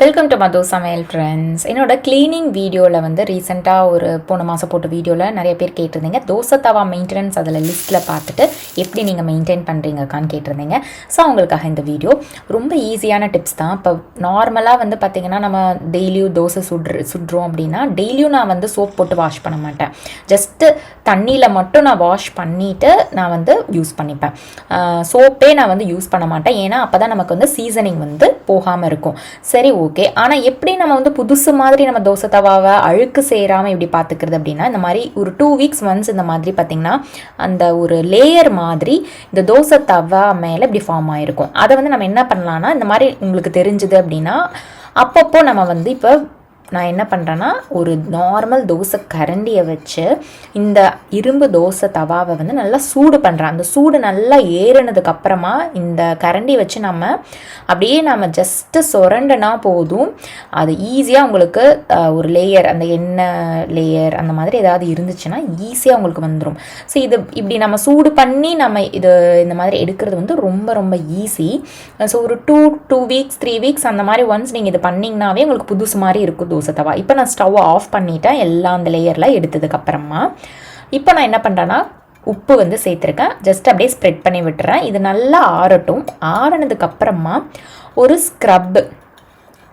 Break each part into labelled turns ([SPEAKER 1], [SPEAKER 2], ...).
[SPEAKER 1] Welcome to மது சமையல் friends என்னோட cleaning வீடியோவில் வந்து ரீசெண்டாக ஒரு போன மாதம் போட்ட வீடியோவில் நிறைய பேர் கேட்டிருந்தீங்க. தோசை தவா மெயின்டெனன்ஸ் அதில் லிஸ்ட்டில் பார்த்துட்டு எப்படி நீங்கள் மெயின்டைன் பண்ணுறீங்கக்கான்னு கேட்டிருந்தீங்க. ஸோ அவங்களுக்காக இந்த வீடியோ ரொம்ப ஈஸியான டிப்ஸ் தான். இப்போ நார்மலாக வந்து பார்த்திங்கன்னா நம்ம டெய்லியும் தோசை சுடுற சுடுறோம் அப்படின்னா டெய்லியும் நான் வந்து சோப் போட்டு வாஷ் பண்ண மாட்டேன். ஜஸ்ட்டு தண்ணியில் மட்டும் நான் வாஷ் பண்ணிவிட்டு நான் வந்து யூஸ் பண்ணிப்பேன். சோப்பே நான் வந்து யூஸ் பண்ண மாட்டேன். ஏன்னா அப்போ தான் நமக்கு வந்து சீசனிங் வந்து போகாமல் இருக்கும். சரி ஓகே ஆனால் எப்படி நம்ம வந்து புதுசு மாதிரி நம்ம தோசை தவாவை அழுக்கு சேராமல் இப்படி பார்த்துக்கிறது அப்படின்னா இந்த மாதிரி ஒரு டூ வீக்ஸ் ஒன்ஸ் இந்த மாதிரி பார்த்திங்கன்னா அந்த ஒரு லேயர் மாதிரி இந்த தோசை தவா மேலே இப்படி ஃபார்ம் ஆகிருக்கும் அதை வந்து நம்ம என்ன பண்ணலான்னா இந்த மாதிரி உங்களுக்கு தெரிஞ்சுது அப்படின்னா அப்பப்போ நம்ம வந்து இப்போ நான் என்ன பண்ணுறேன்னா ஒரு நார்மல் தோசை கரண்டியை வச்சு இந்த இரும்பு தோசை தவாவை வந்து நல்லா சூடு பண்ணுறேன் அந்த சூடு நல்லா ஏறினதுக்கு அப்புறமா இந்த கரண்டி வச்சு நம்ம அப்படியே நம்ம ஜஸ்ட்டு சுரண்டுனா போதும். அது ஈஸியாக உங்களுக்கு ஒரு லேயர் அந்த எண்ணெய் லேயர் அந்த மாதிரி ஏதாவது இருந்துச்சுன்னா ஈஸியாக உங்களுக்கு வந்துடும் ஸோ இது இப்படி நம்ம சூடு பண்ணி நம்ம இது இந்த மாதிரி எடுக்கிறது வந்து ரொம்ப ரொம்ப ஈஸி ஸோ ஒரு two two weeks three weeks அந்த மாதிரி ஒன்ஸ் நீங்கள் இது பண்ணிங்கனாவே உங்களுக்கு புதுசு மாதிரி இருக்கும் தோசை தவா. இப்போ நான் ஸ்டவ் ஆஃப் பண்ணிட்டேன். எல்லா அந்த லேயரில் எடுத்ததுக்கப்புறமா இப்போ நான் என்ன பண்ணுறேன்னா உப்பு வந்து சேர்த்துருக்கேன். ஜஸ்ட் அப்படியே ஸ்ப்ரெட் பண்ணி விட்டுறேன். இது நல்லா ஆறட்டும். ஆறினதுக்கப்புறமா ஒரு ஸ்க்ரப்பு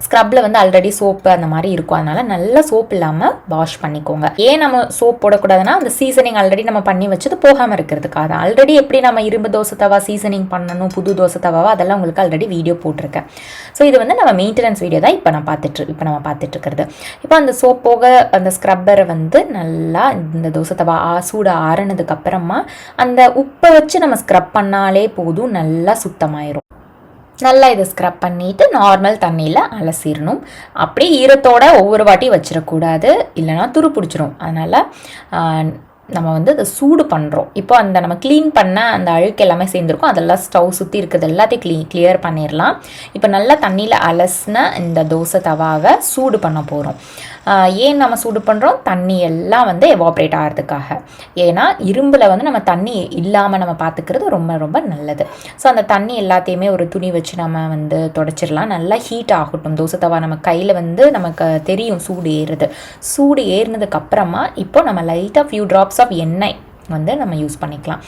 [SPEAKER 1] ஸ்க்ரப்பில் வந்து ஆல்ரெடி சோப்பு அந்த மாதிரி இருக்கும். அதனால் நல்லா சோப் இல்லாமல் வாஷ் பண்ணிக்கோங்க. ஏன் நம்ம சோப் போடக்கூடாதுன்னா அந்த சீசனிங் ஆல்ரெடி நம்ம பண்ணி வச்சது போகாமல் இருக்கிறதுக்காக தான். ஆல்ரெடி எப்படி நம்ம இரும்பு தோசை தவா சீசனிங் பண்ணணும் புது தோசை தவாவா அதெல்லாம் உங்களுக்கு ஆல்ரெடி வீடியோ போட்டிருக்கேன். ஸோ இது வந்து நம்ம மெயின்டெனன்ஸ் வீடியோ தான் இப்போ நான் பார்த்துட்டு இப்போ நம்ம பார்த்துட்டு இருக்கிறது. இப்போ அந்த சோப் போக அந்த ஸ்க்ரப்பரை வந்து நல்லா இந்த தோசை தவா ஆ சூடு ஆறுனதுக்கு அப்புறமா அந்த உப்பை வச்சு நம்ம ஸ்க்ரப் பண்ணாலே போதும் நல்லா சுத்தமாயிரும். நல்லா இதை ஸ்க்ரப் பண்ணிவிட்டு நார்மல் தண்ணியில் அலசிடணும். அப்படியே ஈரத்தோட ஒவ்வொரு வாட்டி வச்சிடக்கூடாது. இல்லைன்னா துரு பிடிச்சிரும். அதனால் நம்ம வந்து அதை சூடு பண்ணுறோம் இப்போ அந்த நம்ம க்ளீன் பண்ண அந்த அழுக்கு எல்லாமே சேர்ந்துருக்கும். அதெல்லாம் ஸ்டவ் சுற்றி இருக்கிறது எல்லாத்தையும் க்ளீ கிளியர் பண்ணிடலாம். இப்போ நல்லா தண்ணியில் அலசின இந்த தோசை தவாவை சூடு பண்ண போகிறோம் ஏன் நம்ம சூடு பண்ணுறோம் தண்ணி எல்லாம் வந்து எவாப்ரேட் ஆகிறதுக்காக. ஏன்னா இரும்பில் வந்து நம்ம தண்ணி இல்லாமல் நம்ம பார்த்துக்கிறது ரொம்ப ரொம்ப நல்லது. ஸோ அந்த தண்ணி எல்லாத்தையுமே ஒரு துணி வச்சு நம்ம வந்து தொடச்சிடலாம். நல்லா ஹீட் ஆகட்டும். தோசை தவா நம்ம கையில் வந்து நமக்கு தெரியும் சூடு ஏறுறது. சூடு ஏறினதுக்கப்புறமா இப்போ நம்ம லைட்டாக ஃபியூ ட்ராப்ஸ் ஆஃப் எண்ணெய் வந்து நம்ம யூஸ் பண்ணிக்கலாம்.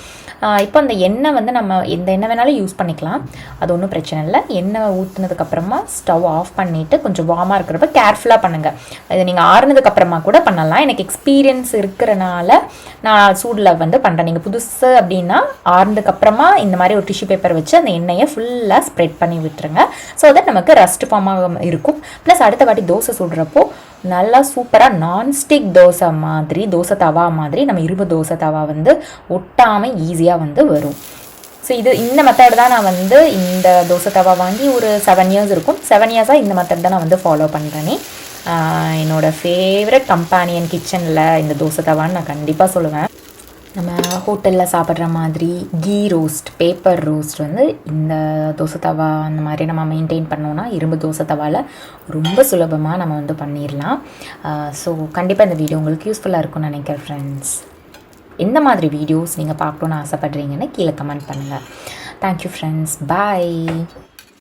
[SPEAKER 1] இப்போ அந்த எண்ணெய் வந்து நம்ம எந்த எண்ணெய் வேணாலும் யூஸ் பண்ணிக்கலாம். அது ஒன்றும் பிரச்சனை இல்லை. எண்ணெய் ஊற்றுனதுக்கப்புறமா ஸ்டவ் ஆஃப் பண்ணிவிட்டு கொஞ்சம் வார்மாக இருக்கிறப்ப கேர்ஃபுல்லாக பண்ணுங்கள் இதை நீங்கள் ஆறுனதுக்கப்புறமா கூட பண்ணலாம். எனக்கு எக்ஸ்பீரியன்ஸ் இருக்கிறனால நான் சூடில் வந்து பண்ணுறேன் நீங்கள் புதுசு அப்படின்னா ஆறுனதுக்கப்புறமா இந்த மாதிரி ஒரு டிஷ்யூ பேப்பர் வச்சு அந்த எண்ணெயை ஃபுல்லாக ஸ்ப்ரெட் பண்ணி விட்டுருங்க. ஸோ தட் நமக்கு ரஸ்ட் ஃபார்மாக இருக்கும். ப்ளஸ் அடுத்த வாட்டி தோசை சுடுறப்போ நல்லா சூப்பராக நான்ஸ்டிக் தோசை மாதிரி தோசை தவா மாதிரி நம்ம இரும்பு தோசை தவா வந்து ஒட்டாமல் ஈஸியாக வந்து வரும். ஸோ இது இந்த மெத்தட் தான் நான் வந்து இந்த தோசை தவா வாங்கி ஒரு செவன் இயர்ஸ் இருக்கும். செவன் இயர்ஸாக இந்த மெத்தட் தான் நான் வந்து ஃபாலோ பண்ணுறேனே என்னோடய ஃபேவரட் கம்பானியன் கிச்சனில் இந்த தோசை தவான்னு நான் கண்டிப்பாக சொல்லுவேன். நம்ம ஹோட்டலில் சாப்பிட்ற மாதிரி கீ ரோஸ்ட் பேப்பர் ரோஸ்ட் வந்து இந்த தோசை தவா அந்த மாதிரி நம்ம மெயின்டைன் பண்ணோன்னா இரும்பு தோசை தவாவில் ரொம்ப சுலபமாக நம்ம வந்து பண்ணிடலாம் ஸோ கண்டிப்பாக இந்த வீடியோ உங்களுக்கு யூஸ்ஃபுல்லாக இருக்கும்னு நினைக்கிறேன் ஃப்ரெண்ட்ஸ் எந்த மாதிரி வீடியோஸ் நீங்கள் பார்க்கணுன்னு ஆசைப்பட்றீங்கன்னு கீழே கமெண்ட் பண்ணுங்கள் தேங்க்யூ ஃப்ரெண்ட்ஸ் பாய்